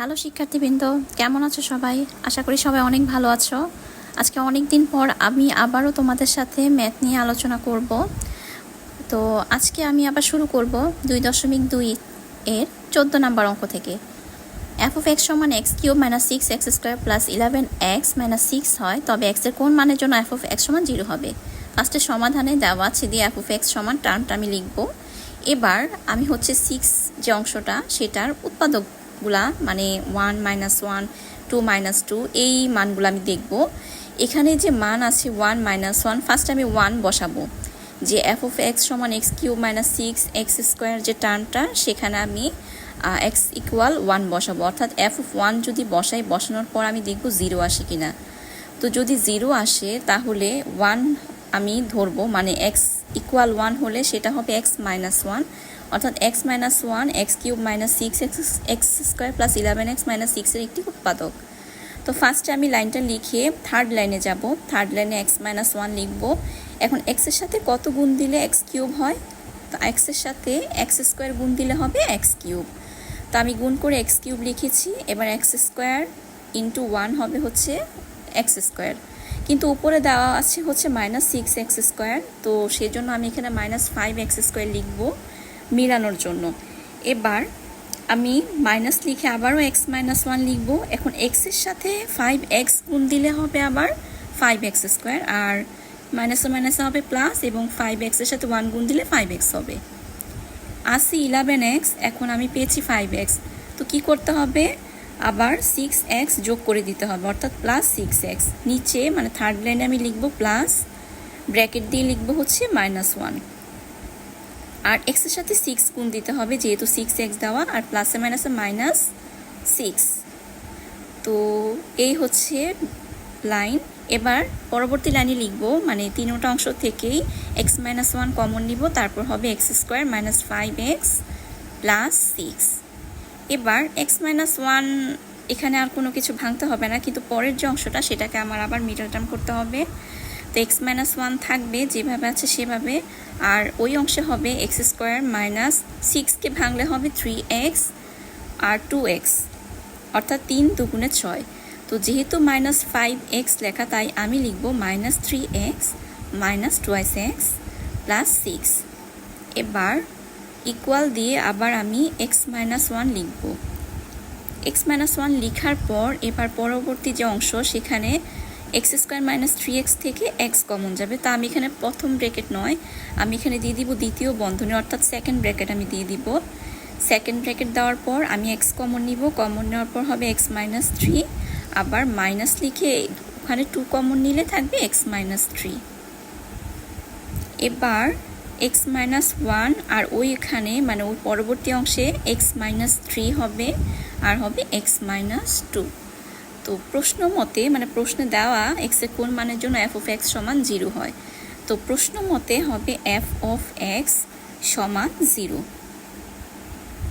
Hello শিক্ষার্থীবৃন্দ, কেমন আছো সবাই? আশা করি সবাই অনেক ভালো আছো। আজকে অনেক দিন পর আমি আবারও তোমাদের সাথে ম্যাথ নিয়ে আলোচনা করব। তো আজকে আমি আবার শুরু করব দুই দশমিক দুই এর চোদ্দ নাম্বার অঙ্ক থেকে। এফ অফ এক্স সমান X cube minus six X square plus eleven X minus six হয়, তবে এক্সের কোন মানের জন্য এফ অফ এক্স সমান জিরো হবে? ফার্স্টে সমাধানে দেওয়া আছে দিয়ে এফ অফ এক্স সমান টার্মটা আমি লিখব। এবার আমি হচ্ছে সিক্স যে অংশটা, সেটার উৎপাদকগুলা মানে one minus one two minus two এই মানগুলো আমি দেখব। এখানে যে মান আছে ওয়ান মাইনাস ওয়ান ফার্স্ট আমি ওয়ান বসাবো। যে এফ অফ এক্স সমান X cube minus six X square যে টার্মটা সেখানে আমি এক্স ইকুয়াল ওয়ান বসাবো। অর্থাৎ এফ অফ ওয়ান যদি বসাই, বসানোর পর আমি দেখব জিরো আসে কিনা। তো যদি জিরো আসে, তাহলে ওয়ান আমি ধরবো মানে এক্স ইকুয়াল ওয়ান হলে সেটা হবে এক্স মাইনাস ওয়ান অর্থাৎ X minus one X cube minus six X X square plus eleven X minus সিক্সের একটি উৎপাদক। তো ফার্স্টে আমি লাইনটা লিখে থার্ড লাইনে যাব। থার্ড লাইনে এক্স মাইনাস ওয়ান লিখব। এখন এক্সের সাথে কত গুণ দিলে এক্স কিউব হয়? তো এক্সের সাথে এক্স স্কোয়ার গুণ দিলে হবে এক্স কিউব তো আমি গুণ করে এক্স কিউব লিখেছি। এবার এক্স স্কোয়ার ইন্টু ওয়ান হবে হচ্ছে এক্স স্কোয়ার কিন্তু উপরে দেওয়া আছে হচ্ছে মাইনাস সিক্স এক্স স্কোয়ার তো সেই জন্য আমি এখানে মাইনাস ফাইভ এক্স স্কোয়ার লিখব। মিলানোর জন্য। এবার আমি মাইনাস লিখে আবারও এক্স মাইনাস ওয়ান লিখব। এখন এক্সের সাথে ফাইভ এক্স গুণ দিলে হবে আবার ফাইভ এক্স স্কোয়ার আর মাইনাস ও মাইনাসে হবে প্লাস এবং ফাইভ এক্সের সাথে ওয়ান গুণ দিলে ফাইভ এক্স হবে। আসি ইলেভেন এক্স এখন আমি পেয়েছি ফাইভ এক্স তো কী করতে হবে? আবার সিক্স এক্স যোগ করে দিতে হবে, অর্থাৎ প্লাস সিক্স এক্স নিচে মানে থার্ড লাইনে আমি লিখব প্লাস ব্র্যাকেট দিয়ে লিখব হচ্ছে মাইনাস ওয়ান আর এক্সের সাথে সিক্স গুণ দিতে হবে, যেহেতু সিক্স এক্স দেওয়া, আর প্লাসে মাইনাসে মাইনাস সিক্স তো এই হচ্ছে লাইন এবার পরবর্তী লাইনে লিখব মানে তিনোটা অংশ থেকেই এক্স মাইনাস ওয়ান কমন নিব, তারপর হবে X square minus five X plus six এবার এক্স মাইনাস ওয়ান এখানে আর কোনো কিছু ভাঙতে হবে না, কিন্তু পরের যে অংশটা, সেটাকে আমার আবার মিডল টার্ম করতে হবে। এক্স মাইনাস ওয়ান থাকবে, যেভাবে আছে সেভাবে। আর ওই অংশে হবে এক্স স্কোয়ার মাইনাস সিক্সকে ভাঙলে হবে থ্রি এক্স আর টু এক্স, অর্থাৎ তিন দুগুণে ছয়। তো যেহেতু মাইনাস ফাইভ এক্স লেখা, তাই আমি লিখব minus three X minus twice X plus six. এবার ইকুয়াল দিয়ে আবার আমি এক্স মাইনাস ওয়ান লিখব। এক্স মাইনাস ওয়ান লিখার পর, এবার পরবর্তী যে অংশ, সেখানে X square minus three X থেকে এক্স কমন যাবে। তা আমি এখানে প্রথম ব্র্যাকেট নয়, আমি এখানে দিয়ে দিব দ্বিতীয় বন্ধনী, অর্থাৎ সেকেন্ড ব্র্যাকেট আমি দিয়ে দিব। সেকেন্ড ব্র্যাকেট দেওয়ার পর আমি এক্স কমন নিব, কমন নেওয়ার পর হবে এক্স মাইনাস থ্রি। আবার মাইনাস লিখে ওখানে টু কমন নিলে থাকবে এক্স মাইনাস থ্রি। এবার এক্স মাইনাস ওয়ান আর ওইখানে মানে ওই পরবর্তী অংশে এক্স মাইনাস থ্রি হবে, আর হবে এক্স মাইনাস টু। তো প্রশ্ন মতে মানে প্রশ্নে দেওয়া এক্সের কোন মানের জন্য এফ অফ এক্স সমান জিরো হয়? তো প্রশ্ন মতে হবে এফ অফ এক্স সমান জিরো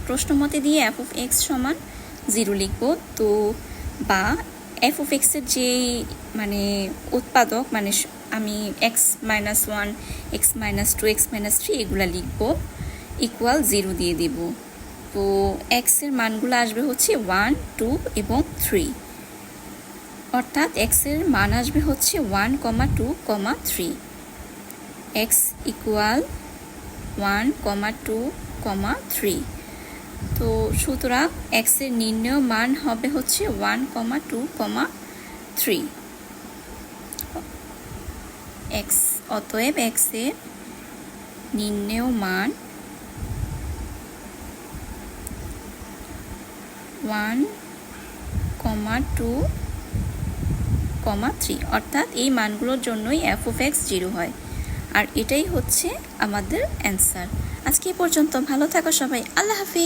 প্রশ্ন মতে দিয়ে এফ অফ এক্স সমান জিরো লিখব। তো বা এফ অফ এক্সের যে মানে উৎপাদক মানে আমি X minus one X minus two X minus three এগুলো লিখব ইকুয়াল জিরো দিয়ে দেব। তো এক্সের মানগুলো আসবে হচ্ছে ওয়ান টু এবং থ্রি অর্থাৎ এক্সের মান আসবে হচ্ছে one comma two comma three X equal one comma two comma three তো সুতরাং এক্সের নির্ণয় মান হবে হচ্ছে one comma two comma three X অতএব এক্সের নির্ণয় মান one comma two comma three, অর্থাৎ এই মানগুলোর জন্যই এফ অফ এক্স জিরো হয়। আর এটাই হচ্ছে আমাদের অ্যান্সার আজকে পর্যন্ত ভালো থাকো সবাই, আল্লাহ হাফিজ।